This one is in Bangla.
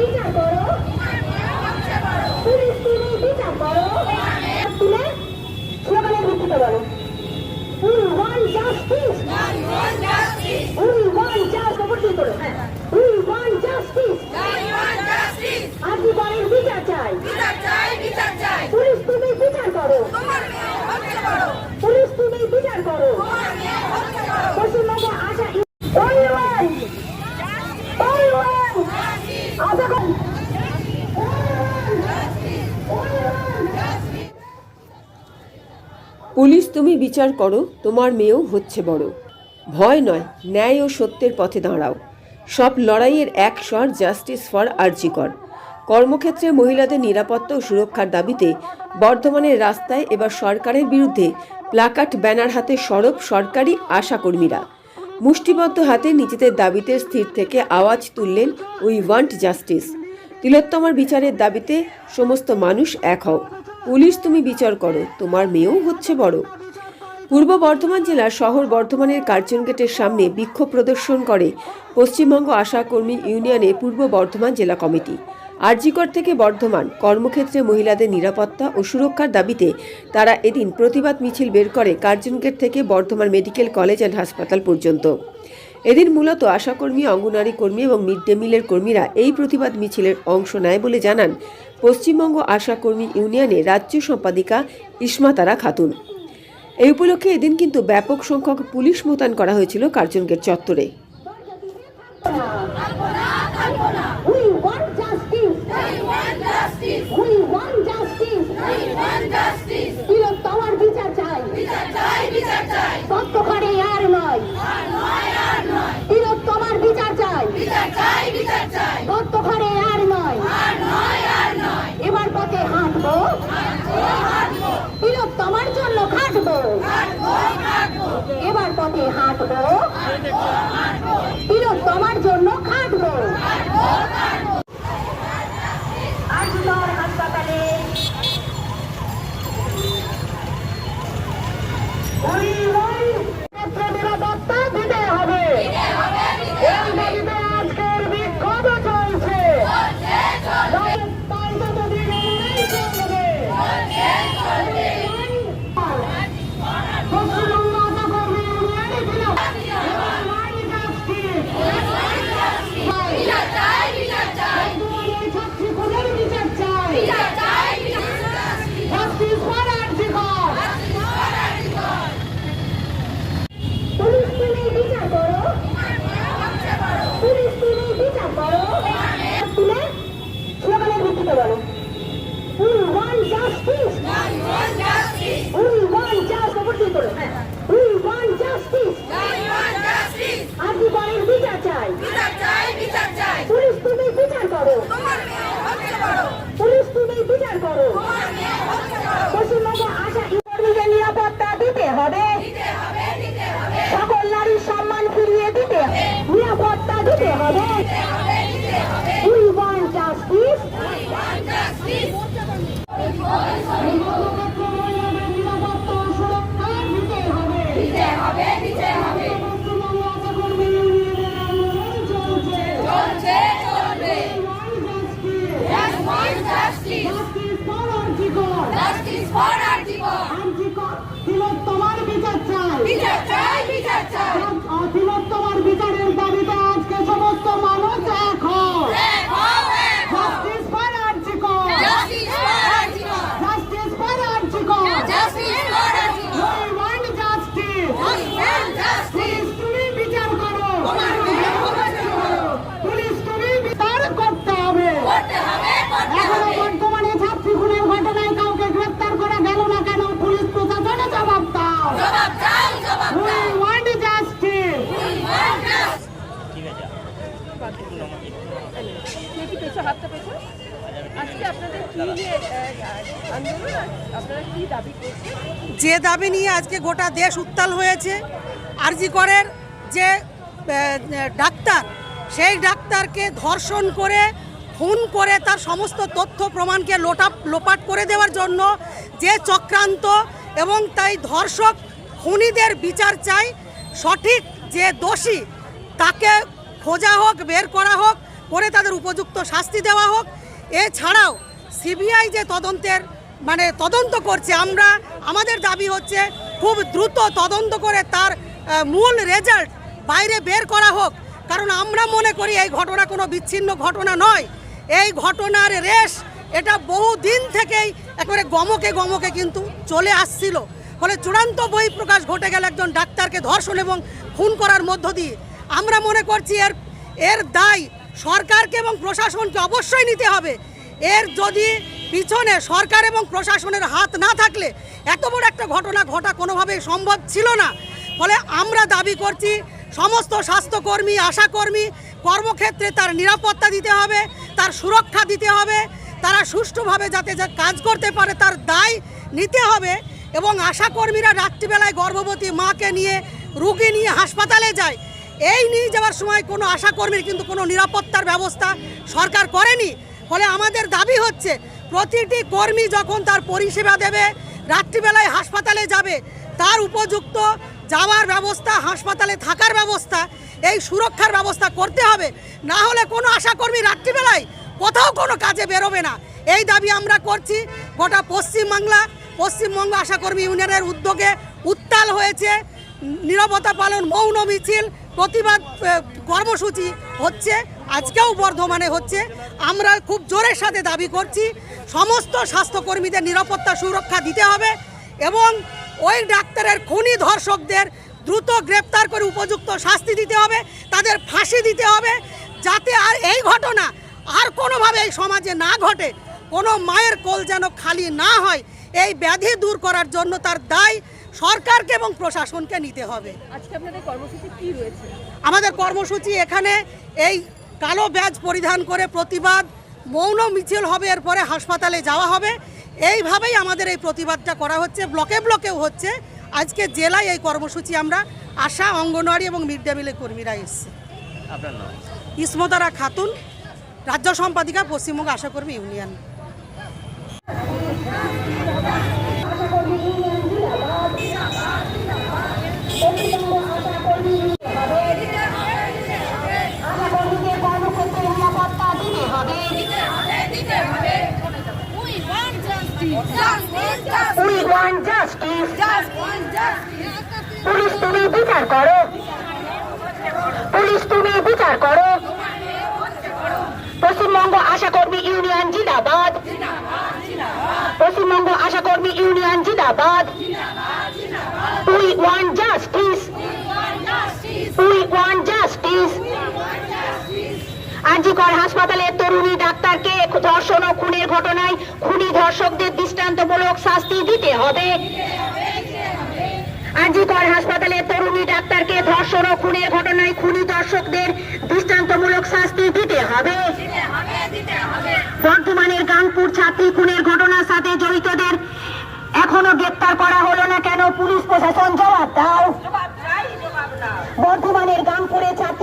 বিচার করো পুলিশ তুমি বিচার করো তুলে স্লোগানের ভিত্তিতে বলো We want justice. We want justice. ওপর দিয়ে করো। হ্যাঁ। We want justice. আজীবনের বিচার চাই পুলিশ তুমি বিচার করো পুলিশ তুমি বিচার করো পশ্চিমবঙ্গে আসা পরিবার পরিবার আশা করি পুলিশ, তুমি বিচার করো, তোমার মেয়েও হচ্ছে বড়। ভয় নয়, ন্যায় ও সত্যের পথে দাঁড়াও। সব লড়াইয়ের এক স্বর জাস্টিস ফর আর্জিকর। কর্মক্ষেত্রে মহিলাদের নিরাপত্তা ও সুরক্ষার দাবিতে বর্ধমানের রাস্তায় এবার সরকারের বিরুদ্ধে প্লাকাট ব্যানার হাতে সরব সরকারি আশাকর্মীরা। মুষ্টিবদ্ধ হাতে নিজেদের দাবিতে স্থির থেকে আওয়াজ তুললেন উই ওয়ান্ট জাস্টিস তিলোত্তমার বিচারের দাবিতে সমস্ত মানুষ এক হও। পুলিশ, তুমি বিচার করো। তোমার মেয়েও হচ্ছে বড়। পূর্ব বর্ধমান জেলার শহর বর্ধমানের কার্জন গেটের সামনে বিক্ষোভ প্রদর্শন করে পশ্চিমবঙ্গ আশাকর্মী ইউনিয়নের পূর্ব বর্ধমান জেলা কমিটি। আরজিকর থেকে বর্ধমান, কর্মক্ষেত্রে মহিলাদের নিরাপত্তা ও সুরক্ষার দাবিতে তারা এদিন প্রতিবাদ মিছিল বের করে কার্জন গেট থেকে বর্ধমান মেডিকেল কলেজ অ্যান্ড হাসপাতাল পর্যন্ত। এদিন মূলত আশাকর্মী, অঙ্গনারী কর্মী এবং মিড ডে মিলের কর্মীরা এই প্রতিবাদ মিছিলের অংশ নেয় বলে জানান পশ্চিমবঙ্গ আশাকর্মী ইউনিয়নের রাজ্য সম্পাদিকা ইসমাতারা খাতুন। এই উপলক্ষে এদিন কিন্তু ব্যাপক সংখ্যক পুলিশ মোতায়েন করা হয়েছিল কার্জনগেট চত্বরে। We want justice. We want justice. তিলোত্তমার বিচার চাই তত্ত্বখানে আর নয় তিলোত্তমার বিচার চাই তত্ত্বখানে আর নয় এবার পথে হাঁটবো তিলোত্তমার জন্য খাটবো এবার পথে হাঁটবো। তোমার জন্য খাটবো। হাসপাতালে। হবে We want justice. নিরাপত্তা ও সুরক্ষা দিতে হবে পশ্চিমবঙ্গ আশাকর্মী ইউনিয়নের আন্দোলন চলছে We want justice. Justice for Arjikor. RG Kar তিলোত্তমার বিচার চাই তিলোত্তমার বিচারের দাবিতে আজকে সমস্ত মানুষ এক হয় justice for RG Kar justice for RG Kar We want justice. পুলিশ তুমি বিচার করো পুলিশ তুমি বিচার করতে হবে এখনও বর্তমানে ছাত্রী খুনের ঘটনায় কাউকে গ্রেপ্তার করা গেল না কেন পুলিশ প্রশাসনে জবাব দাও We want justice. হাতটা আজকে আপনাদের কি দাবি যে দাবি নিয়ে আজকে গোটা দেশ উত্তাল হয়েছে, আরজি করের যে ডাক্তার, সেই ডাক্তারকে ধর্ষণ করে, খুন করে তার সমস্ত তথ্য প্রমাণকে লোটা লোপাট করে দেওয়ার জন্য যে চক্রান্ত এবং তাই ধর্ষক খুনিদের বিচার চাই, সঠিক যে দোষী, তাকে খোঁজা হোক, বের করা হোক করে তাদের উপযুক্ত শাস্তি দেওয়া হোক। এছাড়াও সিবিআই যে তদন্তের মানে তদন্ত করছে, আমরা, আমাদের দাবি হচ্ছে খুব দ্রুত তদন্ত করে তার মূল রেজাল্ট বাইরে বের করা হোক। কারণ আমরা মনে করি এই ঘটনা কোনো বিচ্ছিন্ন ঘটনা নয়। এই ঘটনার রেশ এটা বহু দিন থেকেই একেবারে গমকে গমকে কিন্তু চলে আসছিল। ফলে চূড়ান্ত বহিঃপ্রকাশ ঘটে গেল একজন ডাক্তারকে ধর্ষণ এবং খুন করার মধ্য দিয়ে। আমরা মনে করছি এর এর দায় সরকারকে এবং প্রশাসনকে অবশ্যই নিতে হবে। এর যদি পিছনে সরকার এবং প্রশাসনের হাত না থাকলে এত বড় একটা ঘটনা ঘটা কোনোভাবেই সম্ভব ছিল না। ফলে আমরা দাবি করছি, সমস্ত স্বাস্থ্যকর্মী, আশাকর্মী, কর্মক্ষেত্রে তার নিরাপত্তা দিতে হবে, তার সুরক্ষা দিতে হবে, তারা সুষ্ঠুভাবে যাতে যা কাজ করতে পারে তার দায় নিতে হবে এবং আশাকর্মীরা রাত্রিবেলায় গর্ভবতী মাকে নিয়ে, রুগী নিয়ে হাসপাতালে যায়। এই নিয়ে যাওয়ার সময় কোনো আশাকর্মীর কিন্তু কোনো নিরাপত্তার ব্যবস্থা সরকার করেনি। ফলে আমাদের দাবি হচ্ছে, প্রতিটি কর্মী যখন তার পরিষেবা দেবে, রাত্রিবেলায় হাসপাতালে যাবে, তার উপযুক্ত যাওয়ার ব্যবস্থা, হাসপাতালে থাকার ব্যবস্থা, এই সুরক্ষার ব্যবস্থা করতে হবে। না হলে কোনো আশাকর্মী রাত্রিবেলায় কোথাও কোনো কাজে বেরোবে না। এই দাবি আমরা করছি। গোটা পশ্চিমবাংলা, পশ্চিমবঙ্গ আশাকর্মী ইউনিয়নের উদ্যোগে উত্তাল হয়েছে। নিরবতা পালন, মৌন মিছিল, প্রতিবাদ কর্মসূচি হচ্ছে, আজকেও বর্ধমানে হচ্ছে। আমরা খুব জোরের সাথে দাবি করছি, সমস্ত স্বাস্থ্যকর্মীদের নিরাপত্তা সুরক্ষা দিতে হবে এবং ওই ডাক্তারের খুনি ধর্ষকদের দ্রুত গ্রেপ্তার করে উপযুক্ত শাস্তি দিতে হবে, তাদের ফাঁসি দিতে হবে, যাতে আর এই ঘটনা আর কোনোভাবে এই সমাজে না ঘটে, কোনো মায়ের কোল যেন খালি না হয়, এই ব্যাধি দূর করার জন্য তার দায় সরকারকে এবং প্রশাসনকে নিতে হবে। আজকে আপনাদের কর্মসূচি কি রয়েছে? আমাদের কর্মসূচি এখানে এই কালো ব্যাজ পরিধান করে প্রতিবাদ মৌন মিছিল হবে এরপরে হাসপাতালে যাওয়া হবে। এইভাবেই আমাদের এই প্রতিবাদটা করা হচ্ছে। ব্লকে ব্লকেও হচ্ছে। আজকে জেলায় এই কর্মসূচি আমরা আশা অঙ্গনওয়াড়ি এবং মিড ডে মিলের কর্মীরা এসছে। ইসমতারা খাতুন রাজ্য সম্পাদিকা পশ্চিমবঙ্গ আশাকর্মী ইউনিয়ন আশাকর্মীদের কর্মক্ষেত্রে নিরাপত্তা দিতে হবে We want justice. Justice. We want justice. পুলিশ তুমি বিচার করো। পুলিশ তুমি বিচার করো। পশ্চিমবঙ্গ আশাকর্মী ইউনিয়ন জিন্দাবাদ। পশ্চিমবঙ্গ আশাকর্মী ইউনিয়ন জিন্দাবাদ। We want justice we want justice RG Kar হাসপাতালের তরুণী ডাক্তারকে ধর্ষণ ও খুনের ঘটনায় খুনি ধর্ষকদের দৃষ্টান্তমূলক শাস্তি দিতে হবে। আরজিকর হাসপাতালের তরুণী ডাক্তারকে ধর্ষণ ও খুনের ঘটনায় খুনি দর্শকদের দৃষ্টান্তমূলক শাস্তি দিতে হবে। বর্ধমানের গাংপুর ছাত্রী খুনের ঘটনার সাথে জড়িতদের এখনও গ্রেপ্তার করা হলো না কেন? পুলিশ প্রশাসন জবাব দাও। বর্ধমানের গাংপুরে ছাত্রী